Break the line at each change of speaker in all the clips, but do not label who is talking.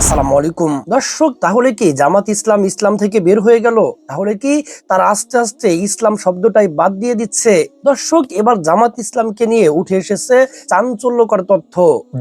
আসসালামু আলাইকুম। দর্শক, তাহলে কি জামাত ইসলাম ইসলাম থেকে বের হয়ে গেল? তাহলে কি তারা আস্তে আস্তে ইসলাম শব্দটাই বাদ দিয়ে দিচ্ছে? দর্শক, এবার জামাত ইসলামকে নিয়ে উঠে এসেছে চাঞ্চল্যকর তথ্য।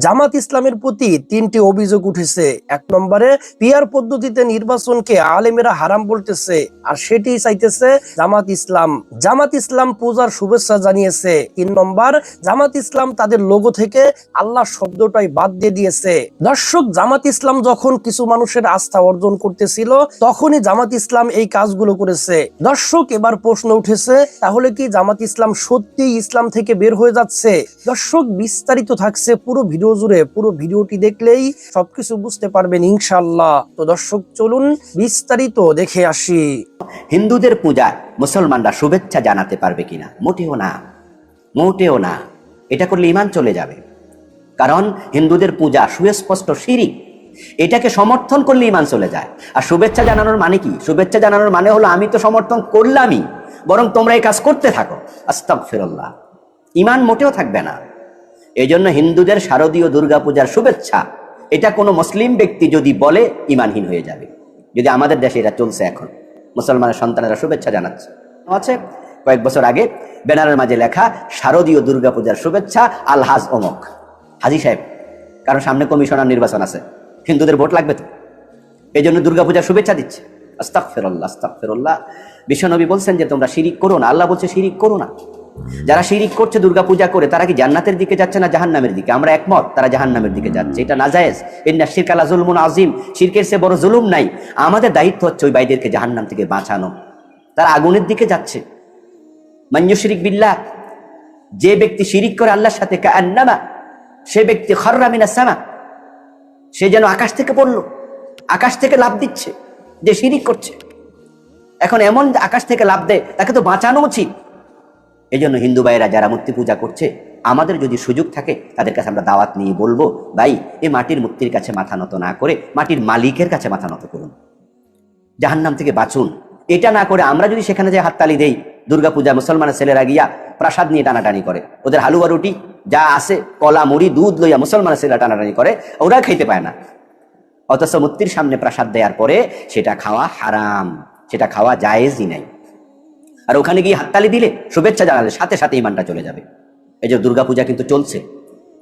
জামাত ইসলামের প্রতি তিনটি অভিযোগ উঠেছে। এক নম্বরে, পিয়ার পদ্ধতিতে নির্বাচনকে আলেমেরা হারাম বলতেছে, আর সেটি চাইতেছে জামাত ইসলাম। জামাত ইসলাম পূজার শুভেচ্ছা জানিয়েছে। তিন নম্বর, জামাত ইসলাম তাদের লোগো থেকে আল্লাহ শব্দটাই বাদ দিয়ে দিয়েছে। দর্শক, জামাত ইসলাম যখন কিছু মানুষের আস্থা অর্জন করতেছিল, তখনই জামাত ইসলাম এই কাজগুলো করেছে। দর্শক, এবার প্রশ্ন উঠেছে, তাহলে কি জামাত ইসলাম সত্যি ইসলাম থেকে বের হয়ে যাচ্ছে? দর্শক, বিস্তারিত থাকছে পুরো ভিডিও জুড়ে। পুরো ভিডিওটি দেখলেই সবকিছু বুঝতে পারবেন ইনশাল্লাহ তো দর্শক, চলুন বিস্তারিত দেখে আসি।
হিন্দুদের পূজা মুসলমানরা শুভেচ্ছা জানাতে পারবে কিনা? মোটেও না। মোটেও না। এটা করলে ইমান চলে যাবে। কারণ হিন্দুদের পূজা সুস্পষ্ট শিরিক এটাকে সমর্থন করলে ইমান চলে যায়। আর শুভেচ্ছা জানানোর মানে কি? শুভেচ্ছা জানানোর মানে হলো আমি তো সমর্থন করলামই, বরং তোমরা এই কাজ করতে থাকো। আস্তাক ফিরল্লাহ ইমান মোটেও থাকবে না। এই জন্য হিন্দুদের শারদীয় দুর্গাপূজার শুভেচ্ছা, এটা কোনো মুসলিম ব্যক্তি যদি বলে ইমানহীন হয়ে যাবে। যদি আমাদের দেশে এটা চলছে এখন, মুসলমানের সন্তানেরা শুভেচ্ছা জানাচ্ছে। আছে, কয়েক বছর আগে ব্যানারের মাঝে লেখা, শারদীয় দুর্গাপূজার শুভেচ্ছা, আলহাজ অমক হাজি সাহেব কারণ সামনে কমিশনার নির্বাচন আছে? হিন্দুদের ভোট লাগবে তো? এই জন্য দুর্গাপূজার শুভেচ্ছা দিচ্ছে। আস্তাক ফেরল্লাহ আস্তাক ফেরল্লাহ বিশ্বনবী বলছেন যে, তোমরা শিরিক করো না। আল্লাহ বলছে, শিরিক করো না। যারা শিরিক করছে, দুর্গাপূজা করে, তারা কি জান্নাতের দিকে যাচ্ছে না জাহান্নামের দিকে? আমরা একমত, তারা জাহান্নামের দিকে যাচ্ছে। এটা নাজায়েজ। ইন্না শিরকালা জুলমুন আজিম শিরকের সে বড় জুলুম নাই। আমাদের দায়িত্ব হচ্ছে ওই বাইদেরকে জাহান্নাম থেকে বাঁচানো। তারা আগুনের দিকে যাচ্ছে। মাঞ্জু শিরিক বিল্লাহ, যে ব্যক্তি শিরিক করে আল্লাহর সাথে কান্নামা সে ব্যক্তি খর্রামিনা সামা সে যেন আকাশ থেকে পড়ল। আকাশ থেকে লাভ দিচ্ছে, যে শিরিক করছে। এখন এমন আকাশ থেকে লাভ দেয়, তাকে তো বাঁচানো উচিত। এই জন্য হিন্দু ভাইয়েরা যারা মূর্তি পূজা করছে, আমাদের যদি সুযোগ থাকে, তাদের কাছে আমরা দাওয়াত নিয়ে বলব, ভাই এই মাটির মূর্তির কাছে মাথা নত না করে, মাটির মালিকের কাছে মাথা নত করুন। জাহান্নাম থেকে বাঁচুন। এটা না করে আমরা যদি সেখানে যে হাততালি দেই, দুর্গাপূজা মুসলমানের ছেলেরা গিয়া প্রাসাদ নিয়ে টানাটানি করে, ওদের হালুয়া রুটি যা আছে, কলা, মুড়ি, দুধ লইয়া মুসলমানের ছেলেরা টানাটানি করে, ওরা খাইতে পায় না। অথচ মূর্তির সামনে প্রাসাদ দেওয়ার পরে সেটা খাওয়া হারাম, সেটা খাওয়া জায়েজই নাই। আর ওখানে গিয়ে হাততালি দিলে, শুভেচ্ছা জানালে, সাথে সাথে ইমানটা চলে যাবে। এই যে দুর্গাপূজা কিন্তু চলছে।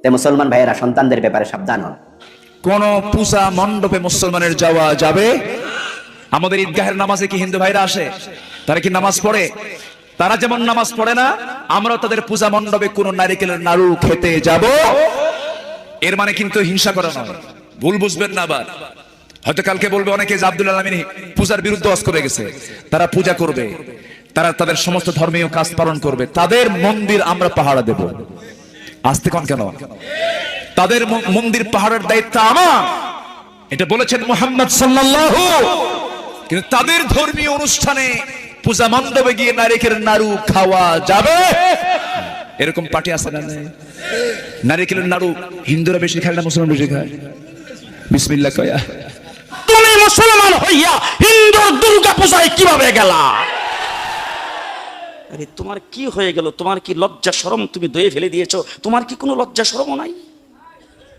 তাই মুসলমান ভাইয়েরা, সন্তানদের ব্যাপারে সাবধান হন।
কোন পূজা মণ্ডপে মুসলমানের যাওয়া যাবে? আমাদের ঈদগাহের নামাজে কি হিন্দু ভাইরা আসে? তারা কি নামাজ পড়ে? তারা যেমন নামাজ পড়ে না আমরা তাদের পূজা মণ্ডপে কোন নারিকেলের নাড়ু খেতে যাব। এর মানে কিন্তু হিংসা করা নয়। ভুল বুঝবেন না আবার। হয়তো কালকে বলবে অনেকে যে আব্দুল আলমিনী পূজার বিরুদ্ধে অস করে গেছে। তারা পূজা করবে। তারা তাদের সমস্ত ধর্মীয় কাজ পালন করবে। তাদের মন্দির আমরা পাহারা দেব। আসতে কন কেন? তাদের মন্দির পাহাড়ের দায়িত্ব আমার। এটা বলেছেন মোহাম্মদ সাল্লাল্লাহু। কিন্তু তাদের ধর্মীয় অনুষ্ঠানে পূজা মণ্ডপে গিয়ে নারিকের নাড়ু খাওয়া যাবে? এরকম পার্টি আছে না? নারিকেলের নাড়ু হিন্দুরা বেশি খায় না মুসলমান বেশি খায়? বিসমিল্লাহ কয়া।
তুমি মুসলমান হইয়া হিন্দুর দুর্গা পূজায় কীভাবে গেলা? আরে, তোমার কি হয়ে গেল? তোমার কি লজ্জা শরম তুমি দয়ে ফেলে দিয়েছ? তোমার কি কোনো লজ্জা শরম নাই?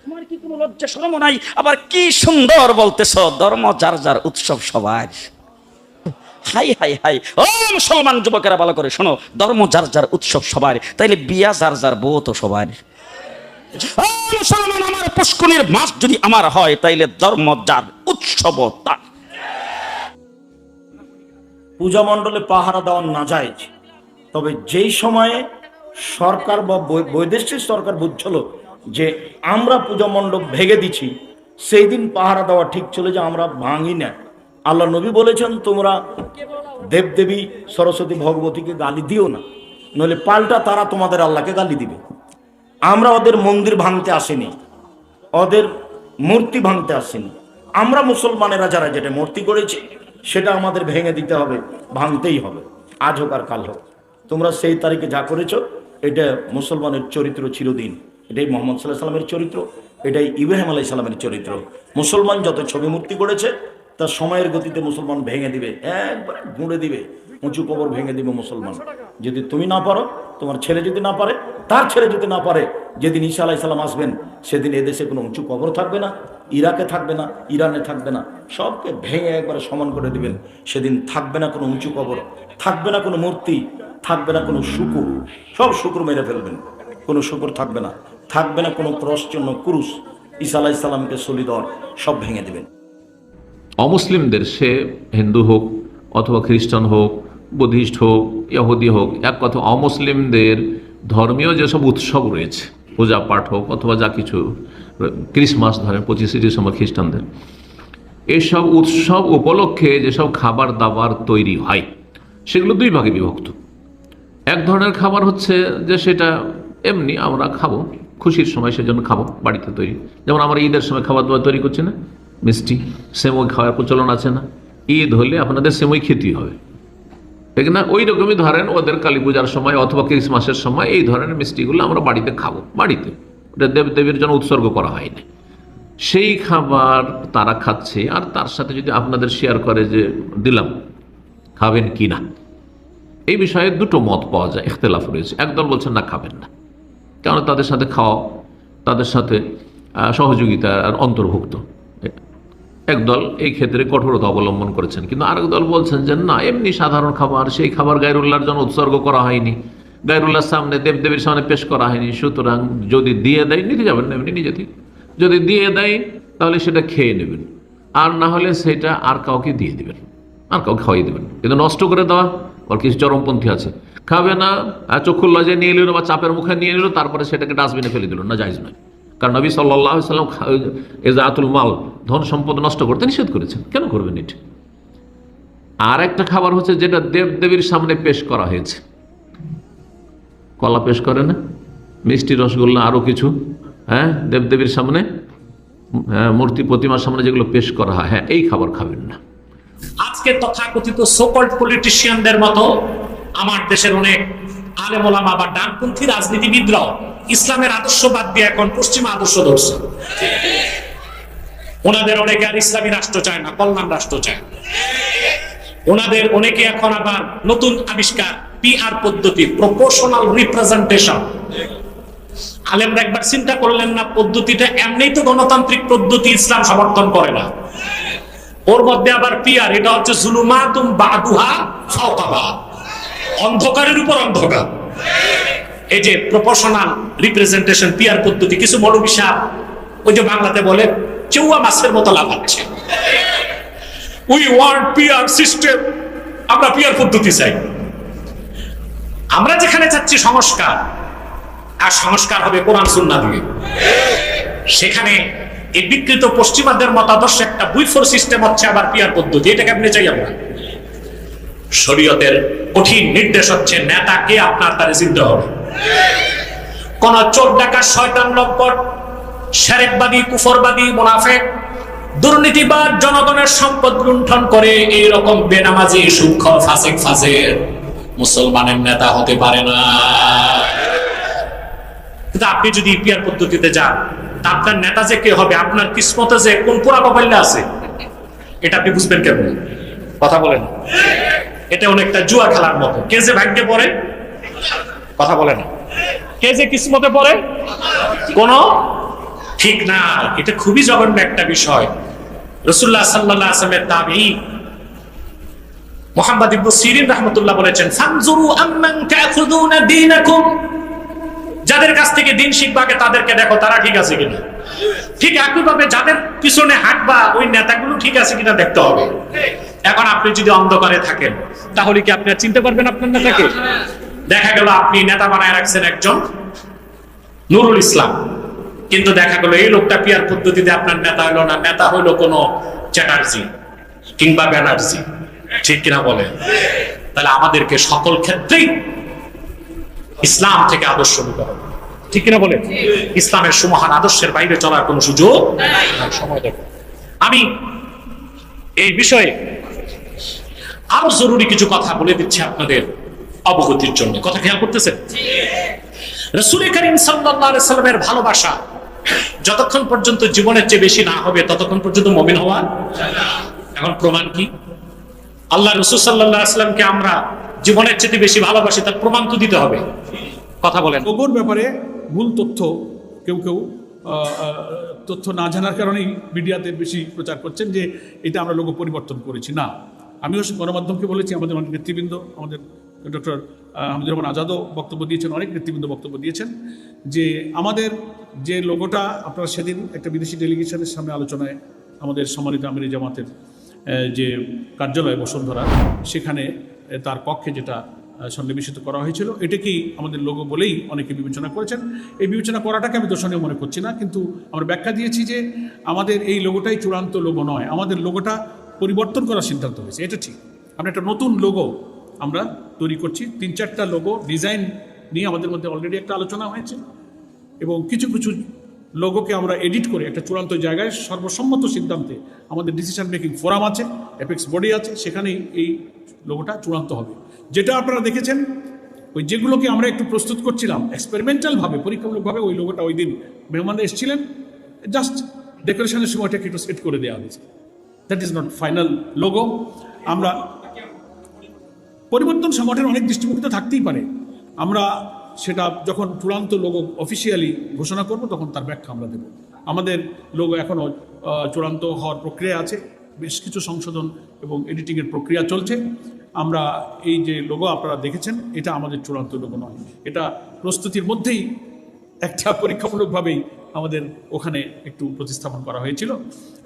তোমার কি কোনো লজ্জা শরম নাই? আবার কি সুন্দর বলতেছ, ধর্ম যার যার উৎসব সবার। High high high. ও মুসলমান যুবকেরা, ভালো করে শোনো। ধর্ম যার যার উৎসব সবার। তাইলে বিয়া যার যার, বউ তো সবার। মুসলমান, আমার পুষ্কুনির মাস যদি আমার হয়, তাইলে ধর্ম যার, উৎসব তার।
পূজা মণ্ডলে পাহারা দেওয়া না যায় তবে যেই সময়ে সরকার বা বৈ- বৈদেশিক সরকার বুঝছিল যে আমরা পূজা মণ্ডপ ভেঙে দিছি সেই দিন পাহারা দেওয়া ঠিক ছিল যে আমরা ভাঙি না। আল্লাহ নবী বলেছেন, তোমরা দেবদেবী সরস্বতী ভগবতীকে গালি দিও না, নইলে পাল্টা তারা তোমাদের আল্লাহকে গালি দিবে। আমরা ওদের মন্দির ভাঙতে আসিনি, ওদের মূর্তি ভাঙতে আসেনি। আমরা মুসলমানেরা যারা যেটা মূর্তি করেছি, সেটা আমাদের ভেঙে দিতে হবে, ভাঙতেই হবে, আজ হোক আর কাল হোক। তোমরা সেই তারিখে যা করেছ, এটা মুসলমানের চরিত্র চিরদিন। এটাই মোহাম্মদ সাল্লাহ সাল্লামের চরিত্র, এটাই ইব্রাহিম আলাই সাল্লামের চরিত্র। মুসলমান যত ছবি মূর্তি করেছে তা সময়ের গতিতে মুসলমান ভেঙে দিবে, একবারে গুঁড়ে দিবে, উঁচু কবর ভেঙে দিবে মুসলমান। যদি তুমি না পারো, তোমার ছেলে যদি না পারে, তার ছেলে যদি না পারে, যেদিন ঈসা আলাহ সাল্লাম আসবেন, সেদিন এদেশে কোনো উঁচু কবর থাকবে না, ইরাকে থাকবে না, ইরানে থাকবে না, সবকে ভেঙে একবারে সমান করে দিবেন। সেদিন থাকবে না কোনো উঁচু কবর, থাকবে না কোনো মূর্তি, থাকবে না কোনো শুকুর, সব শুকুর মেরে ফেলবেন। কোনো শুকুর থাকবে না থাকবে না কোনো ক্রস চিহ্ন, কুরুশ, ঈসা আলাহ সাল্লামকে সলিদর সব ভেঙে দেবেন।
অমুসলিমদের সে হিন্দু হোক অথবা খ্রিস্টান হোক, বুদ্ধিস্ট হোক, ইহুদি হোক, এক কথা অমুসলিমদের ধর্মীয় যেসব উৎসব রয়েছে, পূজা পাঠ হোক অথবা যা কিছু ক্রিসমাস ধরেন, পঁচিশে ডিসেম্বর খ্রিস্টানদের এইসব উৎসব উপলক্ষে যেসব খাবার দাবার তৈরি হয়, সেগুলো দুই ভাগে বিভক্ত। এক ধরনের খাবার হচ্ছে যে সেটা এমনি আমরা খাব, খুশির সময় সেজন্য খাব, বাড়িতে তৈরি। যেমন আমরা ঈদের সময় খাবার দাবার তৈরি করছি না মিষ্টি সেমই খাওয়ার প্রচলন আছে না? ঈদ হলে আপনাদের সেমই খেতেই হবে। ঠিক না? ওই রকমই ধরেন ওদের কালী পূজার সময় অথবা ক্রিসমাসের সময় এই ধরনের মিষ্টিগুলো আমরা বাড়িতে খাব। বাড়িতে। ওটা দেব দেবীর জন্য উৎসর্গ করা হয়নি সেই খাবার তারা খাচ্ছে আর তার সাথে যদি আপনাদের শেয়ার করে যে দিলাম খাবেন কি না? এই বিষয়ে দুটো মত পাওয়া যায় ইখতলাফ রয়েছে। একদল বলছেন না খাবেন না। কারণ তাদের সাথে খাওয়া তাদের সাথে আহ, সহযোগিতা আর অন্তর্ভুক্ত। একদল এই ক্ষেত্রে কঠোরতা অবলম্বন করেছেন। কিন্তু আরেক দল বলছেন যে, না, এমনি সাধারণ খাবার, সেই খাবার গায়রুল্লাহর জন্য উৎসর্গ করা হয়নি। গায়রুল্লাহর সামনে দেবদেবীর সামনে পেশ করা হয়নি। সুতরাং যদি দিয়ে দেয়, নিতে যাবেন না এমনি নিজে থেকে। যদি দিয়ে দেয়, তাহলে সেটা খেয়ে নেবেন। আর না হলে সেটা আর কাউকে দিয়ে দেবেন। আর কাউকে খাওয়াই দেবেন কিন্তু নষ্ট করে দেওয়া ওর কিছু চরমপন্থী আছে। খাবে না, আর চক্ষুর লজে নিয়ে নিল বা চাপের মুখে নিয়ে নিল তারপরে সেটাকে ডাস্টবিনে ফেলে দিল। না যাইজ নয়। কারণ নবী সাল্লাহ সাল্লাম এজাতুল মাল ধন সম্পদ নষ্ট করতে নিষেধ করেছেন। কেন করবেন এটি? আর একটা খাবার হচ্ছে যেটা দেব দেবীর সামনে পেশ করা হয়েছে। কলা পেশ করে না? মিষ্টি রসগোল্লা আরও কিছু? হ্যাঁ? দেবদেবীর সামনে? হ্যাঁ, মূর্তি প্রতিমার সামনে যেগুলো পেশ করা হয়। হ্যাঁ এই খাবার খাবেন না।
আজকে তথাকথিত সোকল্ড পলিটিশিয়ানদের মতো আমার দেশের অনেক আলেমোলামা বা ডানপন্থী রাজনীতিবিদরাও ইসলামের আদর্শবাদ দিয়ে এখন পশ্চিমা আদর্শ ধরছে। ওনাদের অনেকে আর ইসলামী রাষ্ট্র চায় না, কল্যাণ রাষ্ট্র চায় ওনাদের অনেকে এখন আবার নতুন আবিষ্কার পিআর পদ্ধতি প্রপোর্শনাল রিপ্রেজেন্টেশন আলেমরা একবার চিন্তা করলেন না, পদ্ধতিটা এমনিই তো গণতান্ত্রিক পদ্ধতি, ইসলাম সমর্থন করে না। ওর মধ্যে আবার পিয়ার এটা হচ্ছে জুলুমাতুম বাদুহা ফাওকাবা অন্ধকারের উপর অন্ধকার। এই যে প্রপোর্শনাল রিপ্রেজেন্টেশন পিয়ার পদ্ধতি, কিছু মৌলবী সাহেব ওই যে বাংলাতে বলে, চেউয়া মাছের মতো লাফাচ্ছে। উই ওয়ান্ট পিয়ার সিস্টেম আমরা পিয়ার পদ্ধতি চাই। আমরা যেখানে চাচ্ছি সংস্কার, আর সংস্কার হবে কোরআন, সুন্নাহ দিয়ে। সেখানে এই বিকৃত পশ্চিমাদের মতাদর্শ একটা বুইফোর সিস্টেম হচ্ছে আবার পিয়ার পদ্ধতি। এটাকে আপনি চাই আমরা? শরীয়তের কঠিন নির্দেশ হচ্ছে নেতাকে আপনার তারে চিনতে হবে? কোন চোর ডাকা শয়তান লম্পট, সেরেকবাদী, কুফরবাদী, মুনাফেক, দুর্নীতিবাদ, জনগণের সম্পদ লুণ্ঠন করে এই রকম বেনামাজি, সূক্ষ্ম, ফাসেক, ফাসের মুসলমানের নেতা হতে পারে না। কিন্তু আপনি যদি ইপিআর পদ্ধতিতে যান, তা আপনার নেতা যে কে হবে, আপনার কিসমতে যে কোন পোড়া কপাল্লে আছে, এটা আপনি বুঝবেন কেমন? কথা বলেন। এটা অনেকটা জুয়া খেলার মতো। কে যে ভাগ্যে পড়ে? কথা বলেন কে যে কিসমতে পড়ে? কোন? ঠিক না। এটা খুবই জঘন্য একটা বিষয়। রসুল্লাহ সাল্লাহ আসলামের দাবি মোহাম্মদ ইবনু সিরিন রহমতুল্লাহ বলেছেন, ফানজুরু আম্মান তাখুযুনা দীনাকুম। যাদের কাছ থেকে দিন শিখবা আগে তাদেরকে দেখো, তারা ঠিক আছে কিনা। ঠিক একইভাবে যাদের পিছনে হাঁটবা, ওই নেতাগুলো ঠিক আছে কিনা দেখতে হবে। এখন আপনি যদি অন্ধকারে থাকেন, তাহলে কি আপনি চিনতে পারবেন আপনার নেতাকে? দেখা গেল আপনি নেতা বানায় রাখছেন একজন নুরুল ইসলাম। কিন্তু দেখা গেল এই লোকটা পিয়ার পদ্ধতিতে আপনার নেতা হলো না, নেতা হলো কোনো চ্যাটার্জি কিংবা ব্যানার্জি। ঠিক কিনা বলে? তাহলে আমাদেরকে সকল ক্ষেত্রেই ইসলাম থেকে আদর্শ নিতে হবে। ঠিক কিনা বলে? ইসলামের সুমহান আদর্শের বাইরে চলার কোনো সুযোগ। সময় দেখো। আমি এই বিষয়ে আরও জরুরি কিছু কথা বলে দিচ্ছি আপনাদের অবগতির জন্য। কথা খেয়াল করতেছেন? রসুল করিম সাল্লামের ভালোবাসা যতক্ষণ পর্যন্ত জীবনের চেয়ে বেশি না হবে, ততক্ষণ পর্যন্ত মমিন হওয়া এখন প্রমাণ কি? আল্লাহ রসুল সাল্লাহ আসলামকে আমরা জীবনের চেয়ে বেশি ভালোবাসি, তার প্রমাণ তো দিতে হবে। কথা বলেন।
লোগোর ব্যাপারে ভুল তথ্য কেউ কেউ তথ্য না জানার কারণেই মিডিয়াতে বেশি প্রচার করছেন যে এটা আমরা লোগো পরিবর্তন করেছি। না। আমিও গণমাধ্যমকে বলেছি, আমাদের অনেক নেতৃবৃন্দ, আমাদের ডক্টর আহমদুর রহমান আজাদও বক্তব্য দিয়েছেন, অনেক নেতৃবৃন্দ বক্তব্য দিয়েছেন যে আমাদের যে লোগোটা, আপনারা সেদিন একটা বিদেশি ডেলিগেশনের সামনে আলোচনায় আমাদের সম্মানিত আমিরি জামাতের যে কার্যালয় বসুন্ধরা, সেখানে তার পক্ষে যেটা সন্নিবেশিত করা হয়েছিল এটাকেই আমাদের লোগো বলেই অনেকে বিবেচনা করেছেন। এই বিবেচনা করাটাকে আমি দোষণীয় মনে করছি না, কিন্তু আমরা ব্যাখ্যা দিয়েছি যে আমাদের এই লোগোটাই চূড়ান্ত লোগো নয়, আমাদের লোগোটা পরিবর্তন করার সিদ্ধান্ত হয়েছে। এটা ঠিক। আমরা একটা নতুন লোগো আমরা তৈরি করছি। তিন চারটা লোগো ডিজাইন নিয়ে আমাদের মধ্যে অলরেডি একটা আলোচনা হয়েছে এবং কিছু কিছু লোগোকে আমরা এডিট করে একটা চূড়ান্ত জায়গায় সর্বসম্মত সিদ্ধান্তে আমাদের ডিসিশন মেকিং ফোরাম আছে অ্যাপেক্স বডি আছে, সেখানেই এই লোগোটা চূড়ান্ত হবে। যেটা আপনারা দেখেছেন, ওই যেগুলোকে আমরা একটু প্রস্তুত করছিলাম এক্সপেরিমেন্টালভাবে পরীক্ষামূলকভাবে ওই লোগোটা ওই দিন মেহমানরা এসেছিলেন। জাস্ট ডেকোরেশনের সময়টাকে একটু সেট করে দেওয়া হয়েছে। That is not final logo আমরা পরিবর্তন সংগঠনের অনেক দৃষ্টিভঙ্গিতে থাকতেই পারে। আমরা সেটা যখন চূড়ান্ত লোগো অফিসিয়ালি ঘোষণা করব, তখন তার ব্যাখ্যা আমরা দেব। আমাদের লোগো এখনও চূড়ান্ত হওয়ার প্রক্রিয়া আছে। বেশ কিছু সংশোধন এবং এডিটিংয়ের প্রক্রিয়া চলছে। আমরা এই যে লোগো আপনারা দেখেছেন, এটা আমাদের চূড়ান্ত লোগো নয়। এটা প্রস্তুতির মধ্যেই একটা পরীক্ষামূলকভাবেই আমাদের ওখানে একটু প্রতিস্থাপন করা হয়েছিল।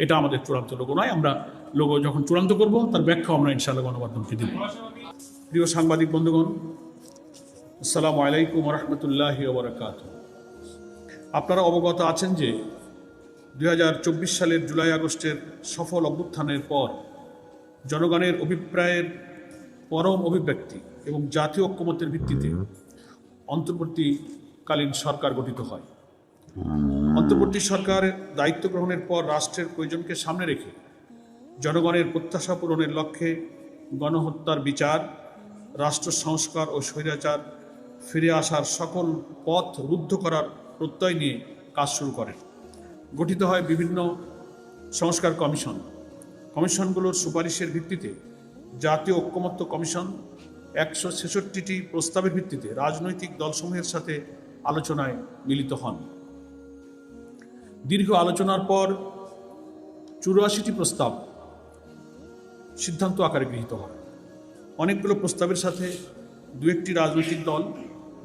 এটা আমাদের চূড়ান্ত লোগো নয়। আমরা লোগো যখন চূড়ান্ত করব, তার ব্যাখ্যা আমরা ইনশাআল্লাহ গণমাধ্যমকে দেব। প্রিয় সাংবাদিক বন্ধুগণ, আসসালামু আলাইকুম রহমতুল্লাহ ওবরাকাত। আপনারা অবগত আছেন যে দু হাজার চব্বিশ সালের জুলাই আগস্টের সফল অভ্যুত্থানের পর জনগণের অভিপ্রায়ের পরম অভিব্যক্তি এবং জাতীয় ঐক্যমতের ভিত্তিতে অন্তর্বর্তীকালীন সরকার গঠিত হয়। অন্তর্বর্তী সরকার দায়িত্ব গ্রহণের পর রাষ্ট্রের প্রয়োজনকে সামনে রেখে জনগণের প্রত্যাশা পূরণের লক্ষ্যে গণহত্যার বিচার, রাষ্ট্র সংস্কার ও স্বৈরাচার ফিরে আসার সকল পথ রুদ্ধ করার প্রত্যয় নিয়ে কাজ শুরু করেন। গঠিত হয় বিভিন্ন সংস্কার কমিশন। কমিশনগুলোর সুপারিশের ভিত্তিতে জাতীয় ঐক্যমত্য কমিশন একশো ছেষট্টিটি প্রস্তাবের ভিত্তিতে রাজনৈতিক দলসমূহের সাথে আলোচনায় মিলিত হন। দীর্ঘ আলোচনার পর চুরাশিটি প্রস্তাব সিদ্ধান্ত আকারে গৃহীত হয়। অনেকগুলো প্রস্তাবের সাথে দু একটি রাজনৈতিক দল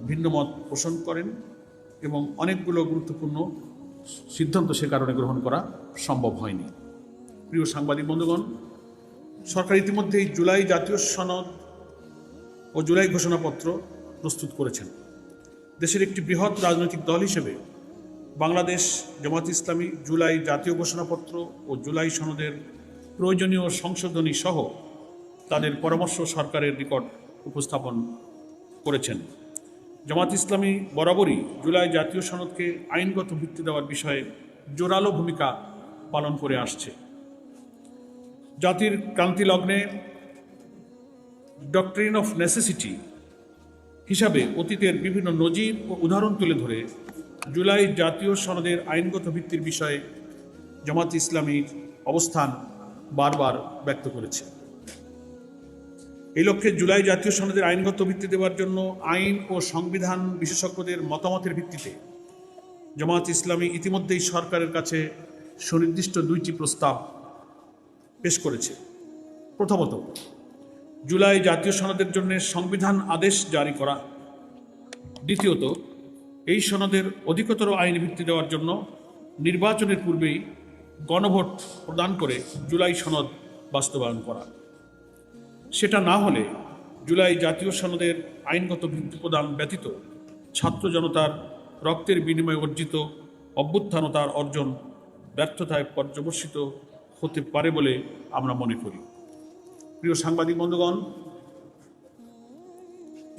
ভিন্ন মত পোষণ করেন এবং অনেকগুলো গুরুত্বপূর্ণ সিদ্ধান্ত সে কারণে গ্রহণ করা সম্ভব হয়নি। প্রিয় সাংবাদিক বন্ধুগণ, সরকার ইতিমধ্যেই জুলাই জাতীয় সনদ ও জুলাই ঘোষণাপত্র প্রস্তুত করেছেন। দেশের একটি বৃহৎ রাজনৈতিক দল হিসেবে বাংলাদেশ জামাত ইসলামী জুলাই জাতীয় ঘোষণাপত্র ও জুলাই সনদের প্রয়োজনীয় সংশোধনী সহ তাদের পরামর্শ সরকারের নিকট উপস্থাপন করেছেন। জামাত ইসলামী বরাবরই জুলাই জাতীয় সনদকে আইনগত ভিত্তি দেওয়ার বিষয়ে জোরালো ভূমিকা পালন করে আসছে। জাতির ক্রান্তি লগ্নে ডক্ট্রিন অফ নেসেসিটি হিসাবে অতীতের বিভিন্ন নজির ও উদাহরণ তুলে ধরে জুলাই জাতীয় সনদের আইনগত ভিত্তির বিষয়ে জামাত ইসলামীর অবস্থান বারবার ব্যক্ত করেছে। এই লক্ষ্যে জুলাই জাতীয় সনদের আইনগত ভিত্তি দেওয়ার জন্য আইন ও সংবিধান বিশেষজ্ঞদের মতামতের ভিত্তিতে জামাত ইসলামী ইতিমধ্যেই সরকারের কাছে সুনির্দিষ্ট দুইটি প্রস্তাব পেশ করেছে। প্রথমত, জুলাই জাতীয় সনদের জন্য সংবিধান আদেশ জারি করা। দ্বিতীয়ত এই সনদের অধিকতর আইন ভিত্তি দেওয়ার জন্য নির্বাচনের পূর্বেই গণভোট প্রদান করে জুলাই সনদ বাস্তবায়ন করা। সেটা না হলে জুলাই জাতীয় সনদের আইনগত ভিত্তি প্রদান ব্যতীত ছাত্র জনতার রক্তের বিনিময়ে অর্জিত অভ্যুত্থানতার অর্জন ব্যর্থতায় পর্যবসিত হতে পারে বলে আমরা মনে করি। প্রিয় সাংবাদিক বন্ধুগণ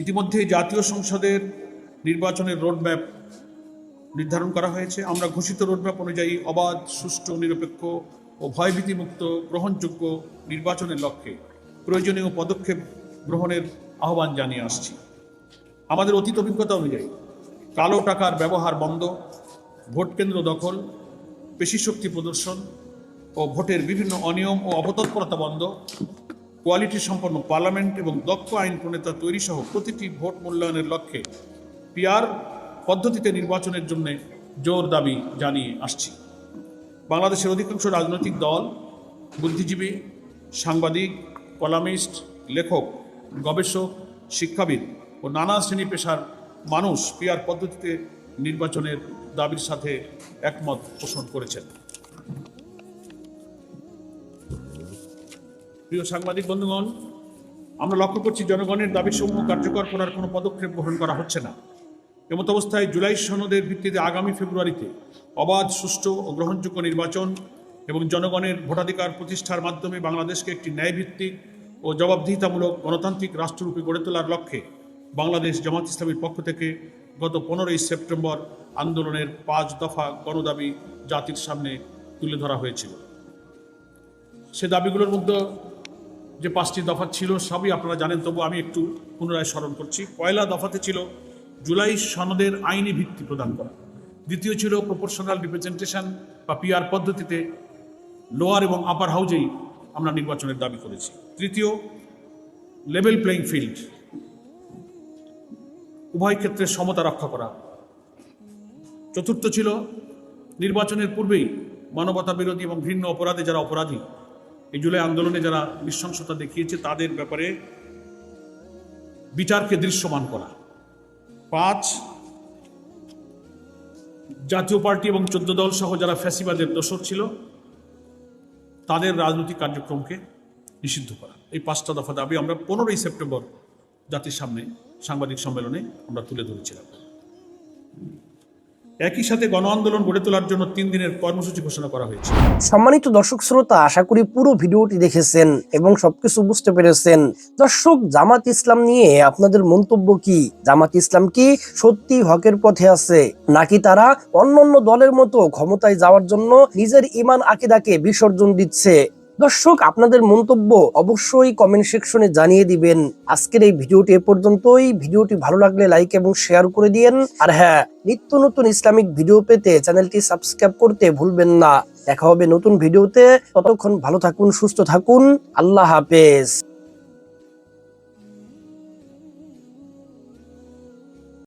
ইতিমধ্যে জাতীয় সংসদের নির্বাচনের রোডম্যাপ নির্ধারণ করা হয়েছে। আমরা ঘোষিত রোডম্যাপ অনুযায়ী অবাধ, সুষ্ঠু, নিরপেক্ষ ও ভয়ভীতিমুক্ত, গ্রহণযোগ্য নির্বাচনের লক্ষ্যে প্রয়োজনীয় পদক্ষেপ গ্রহণের আহ্বান জানিয়ে আসছি। আমাদের অতীত অভিজ্ঞতা অনুযায়ী কালো টাকার ব্যবহার বন্ধ, ভোট কেন্দ্র দখল, পেশি শক্তি প্রদর্শন ও ভোটের বিভিন্ন অনিয়ম ও অবতৎপরতা বন্ধ, কোয়ালিটি সম্পন্ন পার্লামেন্ট এবং দক্ষ আইন প্রণেতা তৈরি সহ প্রতিটি ভোট মূল্যায়নের লক্ষ্যে পিআর পদ্ধতিতে নির্বাচনের জন্য জোর দাবি জানিয়ে আসছি। বাংলাদেশের অধিকাংশ রাজনৈতিক দল বুদ্ধিজীবী, সাংবাদিক, কলামিস্ট, লেখক, গবেষক, শিক্ষাবিদ ও নানা শ্রেণি পেশার মানুষ পিয়ার পদ্ধতিতে নির্বাচনের দাবির সাথে একমত পোষণ করেছেন। প্রিয় সাংবাদিক বন্ধুগণ, আমরা লক্ষ্য করছি জনগণের দাবিসমূহ কার্যকর করার কোনো পদক্ষেপ গ্রহণ করা হচ্ছে না। এমত অবস্থায় জুলাই সনদের ভিত্তিতে আগামী ফেব্রুয়ারিতে অবাধ, সুষ্ঠু ও গ্রহণযোগ্য নির্বাচন এবং জনগণের ভোটাধিকার প্রতিষ্ঠার মাধ্যমে বাংলাদেশকে একটি ন্যায়ভিত্তিক ও জবাবদিহিতামূলক গণতান্ত্রিক রাষ্ট্ররূপে গড়ে তোলার লক্ষ্যে বাংলাদেশ জামাত ইসলামীর পক্ষ থেকে গত পনেরোই সেপ্টেম্বর আন্দোলনের পাঁচ দফা গণদাবি জাতির সামনে তুলে ধরা হয়েছিল। সে দাবিগুলোর মধ্যে যে পাঁচটি দফা ছিল সবই আপনারা জানেন, তবু আমি একটু পুনরায় স্মরণ করছি। পয়লা দফাতে ছিল জুলাই সনদের আইনি ভিত্তি প্রদান করা। দ্বিতীয় ছিল প্রপোর্শনাল রিপ্রেজেন্টেশন বা পিআর পদ্ধতিতে লোয়ার এবং আপার হাউজেই আমরা নির্বাচনের দাবি করেছি। তৃতীয় লেভেল প্লেইং ফিল্ড উভয় ক্ষেত্রে সমতা রক্ষা করা। চতুর্থ ছিল, নির্বাচনের পূর্বেই মানবতা বিরোধী এবং ঘৃণ্য অপরাধে যারা অপরাধী, এই জুলাই আন্দোলনে যারা নৃশংসতা দেখিয়েছে, তাদের ব্যাপারে বিচারকে দৃশ্যমান করা। পাঁচ। জাতীয় পার্টি এবং চোদ্দ দল সহ যারা ফ্যাসিবাদের দোষর ছিল, তাদের রাজনৈতিক কার্যক্রমকে নিষিদ্ধ করা। এই পাঁচটা দফা দাবি আমরা পনেরোই সেপ্টেম্বর জাতির সামনে সাংবাদিক সম্মেলনে আমরা তুলে ধরেছিলাম। একই সাথে গণ আন্দোলন গড়ে তোলার জন্য তিন দিনের কর্মসূচি ঘোষণা করা হয়েছে।
সম্মানিত দর্শক শ্রোতা, আশা করি পুরো ভিডিওটি দেখেছেন এবং সবকিছু বুঝতে পেরেছেন। দর্শক, জামাত ইসলাম নিয়ে আপনাদের মন্তব্য কি? জামাত ইসলাম কি সত্যি হকের পথে আছে? নাকি তারা অন্যান্য দলের মতো ক্ষমতায় যাওয়ার জন্য নিজের ইমান আকিদাকে বিসর্জন দিচ্ছে? দর্শক, আপনাদের মন্তব্য অবশ্যই কমেন্ট সেকশনে জানিয়ে দিবেন। আজকের এই ভিডিওটি এ পর্যন্তই। ভিডিওটি ভালো লাগলে লাইক এবং শেয়ার করে দিয়েন। আর হ্যাঁ নিত্য নতুন ইসলামিক ভিডিও পেতে চ্যানেলটি সাবস্ক্রাইব করতে ভুলবেন না। দেখা হবে নতুন ভিডিওতে ততক্ষণ ভালো থাকুন, সুস্থ থাকুন। আল্লাহ হাফেজ।